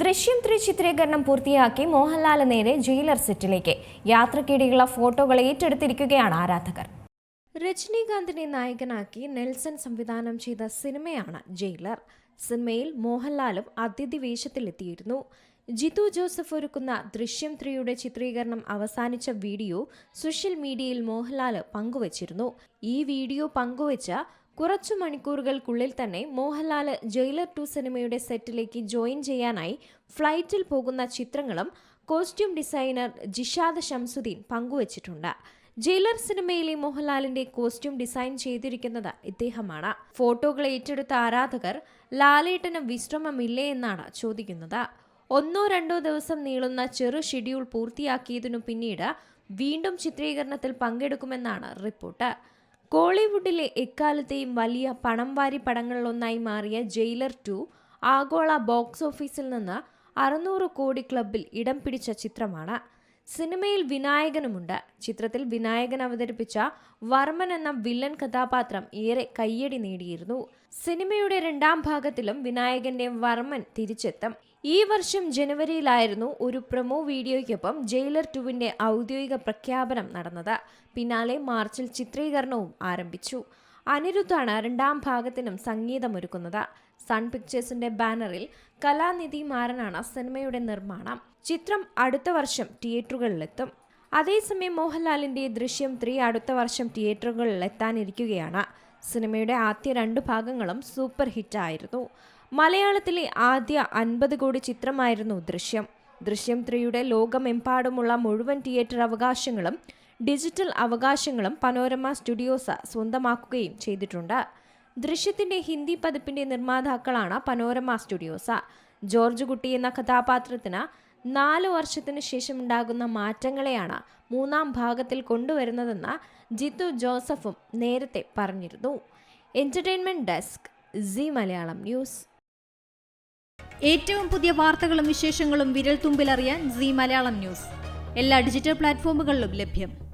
ദൃശ്യം ത്രീ ചിത്രീകരണം പൂർത്തിയാക്കി മോഹൻലാൽ നേരെ ജയിലർ സെറ്റിലേക്ക്. യാത്രക്കിടെയുള്ള ഫോട്ടോകൾ ഏറ്റെടുത്തിരിക്കുകയാണ് ആരാധകർ. രജനീകാന്തിനെ നായകനാക്കി നെൽസൺ സംവിധാനം ചെയ്ത സിനിമയാണ് ജയിലർ. സിനിമയിൽ മോഹൻലാലും അതിഥി വേഷത്തിലെത്തിയിരുന്നു. ജിതു ജോസഫ് ഒരുക്കുന്ന ദൃശ്യം ത്രീയുടെ ചിത്രീകരണം അവസാനിച്ച വീഡിയോ സോഷ്യൽ മീഡിയയിൽ മോഹൻലാൽ പങ്കുവച്ചിരുന്നു. ഈ വീഡിയോ പങ്കുവച്ച കുറച്ചു മണിക്കൂറുകൾക്കുള്ളിൽ തന്നെ മോഹൻലാൽ ജയിലർ ടു സിനിമയുടെ സെറ്റിലേക്ക് ജോയിൻ ചെയ്യാനായി ഫ്ലൈറ്റിൽ പോകുന്ന ചിത്രങ്ങളും കോസ്റ്റ്യൂം ഡിസൈനർ ജിഷാദ് ഷംസുദ്ദീൻ പങ്കുവച്ചിട്ടുണ്ട്. ജയിലർ സിനിമയിലെ മോഹൻലാലിന്റെ കോസ്റ്റ്യൂം ഡിസൈൻ ചെയ്തിരിക്കുന്നത് ഇദ്ദേഹമാണ്. ഫോട്ടോകൾ ഏറ്റെടുത്ത ആരാധകർ ലാലേട്ടന് വിശ്രമമില്ലേ എന്നാണ് ചോദിക്കുന്നത്. ഒന്നോ രണ്ടോ ദിവസം നീളുന്ന ചെറു ഷെഡ്യൂൾ പൂർത്തിയാക്കിയതിനു പിന്നീട് വീണ്ടും ചിത്രീകരണത്തിൽ പങ്കെടുക്കുമെന്നാണ് റിപ്പോർട്ട്. കോളിവുഡിലെ എക്കാലത്തെയും വലിയ പണം വാരി പടങ്ങളിലൊന്നായി മാറിയ ജയിലർ ടു ആഗോള ബോക്സ് ഓഫീസിൽ നിന്ന് അറുന്നൂറ് കോടി ക്ലബിൽ ഇടം പിടിച്ച ചിത്രമാണ്. സിനിമയിൽ വിനായകനുമുണ്ട്. ചിത്രത്തിൽ വിനായകൻ അവതരിപ്പിച്ച വർമ്മൻ എന്ന വില്ലൻ കഥാപാത്രം ഏറെ കയ്യടി നേടിയിരുന്നു. സിനിമയുടെ രണ്ടാം ഭാഗത്തിലും വിനായകന്റെ വർമ്മൻ തിരിച്ചെത്തും. ഈ വർഷം ജനുവരിയിലായിരുന്നു ഒരു പ്രൊമോ വീഡിയോയ്ക്കൊപ്പം ജയിലർ ടുവിന്റെ ഔദ്യോഗിക പ്രഖ്യാപനം നടന്നത്. പിന്നാലെ മാർച്ചിൽ ചിത്രീകരണവും ആരംഭിച്ചു. അനിരുദ്ധാണ് രണ്ടാം ഭാഗത്തിനും സംഗീതമൊരുക്കുന്നത്. സൺ പിക്ചേഴ്സിന്റെ ബാനറിൽ കലാനിധി മാരനാണ് സിനിമയുടെ നിർമ്മാണം. ചിത്രം അടുത്ത വർഷം തിയേറ്ററുകളിലെത്തും. അതേസമയം മോഹൻലാലിന്റെ ദൃശ്യം ത്രീ അടുത്ത വർഷം തിയേറ്ററുകളിൽ എത്താനിരിക്കുകയാണ് സിനിമയുടെ ആദ്യ രണ്ട് ഭാഗങ്ങളും സൂപ്പർ ഹിറ്റായിരുന്നു. മലയാളത്തിലെ ആദ്യ അൻപത് കോടി ചിത്രമായിരുന്നു ദൃശ്യം. ദൃശ്യം ത്രീയുടെ ലോകമെമ്പാടുമുള്ള മുഴുവൻ തിയേറ്റർ അവകാശങ്ങളും ഡിജിറ്റൽ അവകാശങ്ങളും പനോരമ സ്റ്റുഡിയോസ് സ്വന്തമാക്കുകയും ചെയ്തിട്ടുണ്ട്. ദൃശ്യത്തിന്റെ ഹിന്ദി പതിപ്പിന്റെ നിർമ്മാതാക്കളാണ് പനോരമ സ്റ്റുഡിയോസ്. ജോർജ് കുട്ടി എന്ന കഥാപാത്രത്തിന് നാല് വർഷത്തിനു ശേഷം ഉണ്ടാകുന്ന മാറ്റങ്ങളെയാണ് മൂന്നാം ഭാഗത്തിൽ കൊണ്ടുവരുന്നതെന്ന് ജിത്തു ജോസഫും നേരത്തെ പറഞ്ഞിരുന്നു. Entertainment desk Zee Malayalam news. ഏറ്റവും പുതിയ വാർത്തകളും വിശേഷങ്ങളും വിരൽ തുമ്പിലറിയാൻ സി മലയാളം ന്യൂസ്. എല്ലാ ഡിജിറ്റൽ പ്ലാറ്റ്ഫോമുകളിലും ലഭ്യം.